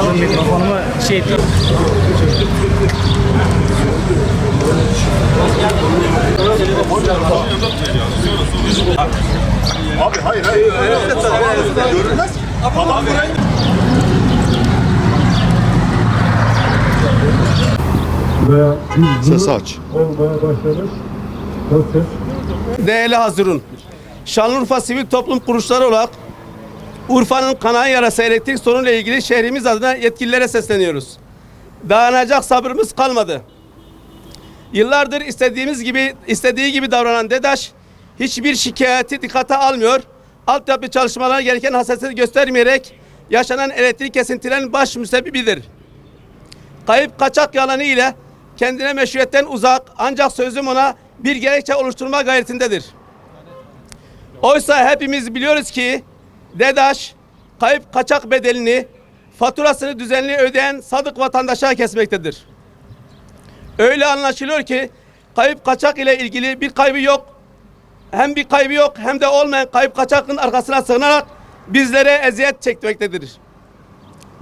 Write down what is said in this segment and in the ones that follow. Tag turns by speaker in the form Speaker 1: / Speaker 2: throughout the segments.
Speaker 1: Ondan mikrofonumu şey ettim.
Speaker 2: Abi hayır hayır. Görünmez. Adam Sesi aç.
Speaker 3: olmaya başladık. Nasıl?
Speaker 4: Değerli Hazırun, Şanlıurfa Sivil Toplum Kuruluşları olarak Urfa'nın kanayan yarası elektrik sorunuyla ilgili şehrimiz adına yetkililere sesleniyoruz. Dayanacak sabrımız kalmadı. Yıllardır istediğimiz gibi istediği gibi davranan DEDAŞ hiçbir şikayeti dikkate almıyor. Altyapı çalışmalarına gereken hassasiyet göstermeyerek yaşanan elektrik kesintilerinin baş müsebbibidir. Kayıp kaçak yalanı ile kendine meşruiyetten uzak ancak sözüm ona bir gerekçe oluşturma gayretindedir. Oysa hepimiz biliyoruz ki DEDAŞ kayıp kaçak bedelini faturasını düzenli ödeyen sadık vatandaşa kesmektedir. Öyle anlaşılıyor ki kayıp kaçak ile ilgili bir kaybı yok. Hem bir kaybı yok hem de olmayan kayıp kaçakın arkasına sığınarak bizlere eziyet çekmektedir.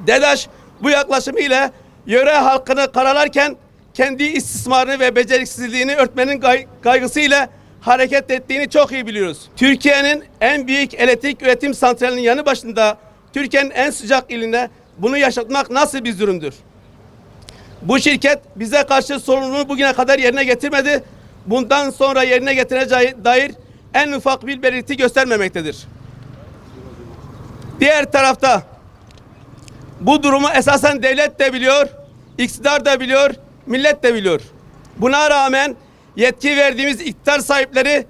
Speaker 4: DEDAŞ bu yaklaşımıyla yöre halkını karalarken kendi istismarını ve beceriksizliğini örtmenin gay- kaygısıyla hareket ettiğini çok iyi biliyoruz. Türkiye'nin en büyük elektrik üretim santralinin yanı başında Türkiye'nin en sıcak ilinde bunu yaşatmak nasıl bir zulümdür? Bu şirket bize karşı sorumluluğunu bugüne kadar yerine getirmedi. Bundan sonra yerine getireceği dair en ufak bir belirti göstermemektedir. Diğer tarafta bu durumu esasen devlet de biliyor, iktidar da biliyor, millet de biliyor. Buna rağmen yetki verdiğimiz iktidar sahipleri,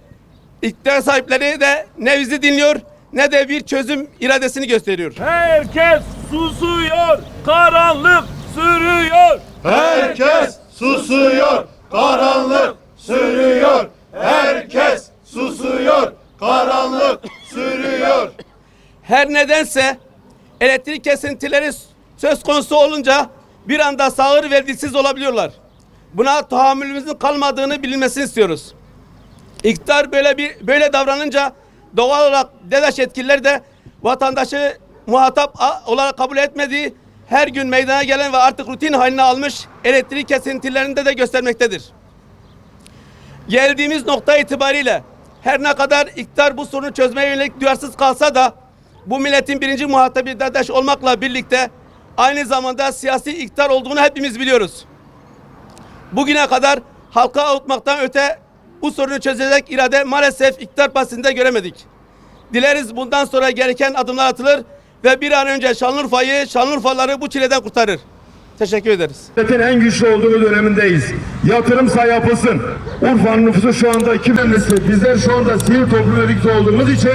Speaker 4: iktidar sahipleri de ne bizi dinliyor ne de bir çözüm iradesini gösteriyor.
Speaker 5: Herkes susuyor, karanlık sürüyor.
Speaker 2: Herkes susuyor. Karanlık sürüyor. Herkes susuyor. Karanlık sürüyor.
Speaker 4: Her nedense elektrik kesintileri söz konusu olunca bir anda sağır ve dilsiz olabiliyorlar. Buna tahammülümüzün kalmadığını bilinmesini istiyoruz. İktidar böyle bir böyle davranınca doğal olarak DEDAŞ yetkilileri de vatandaşı muhatap olarak kabul etmediği her gün meydana gelen ve artık rutin haline almış elektrik kesintilerinde de göstermektedir. Geldiğimiz nokta itibariyle her ne kadar iktidar bu sorunu çözmeye yönelik duyarsız kalsa da bu milletin birinci muhatabı DADAŞ olmakla birlikte aynı zamanda siyasi iktidar olduğunu hepimiz biliyoruz. Bugüne kadar halka avutmaktan öte bu sorunu çözecek irade maalesef iktidar partisinde göremedik. Dileriz bundan sonra gereken adımlar atılır ve bir an önce Şanlıurfa'yı, Şanlıurfalıları bu çileden kurtarır. Teşekkür ederiz.
Speaker 3: Devletin en güçlü olduğu dönemindeyiz. Yatırımsa yapılsın. Urfa'nın nüfusu şu anda 2 Bizler şu anda sivil toplum örgütü olduğumuz için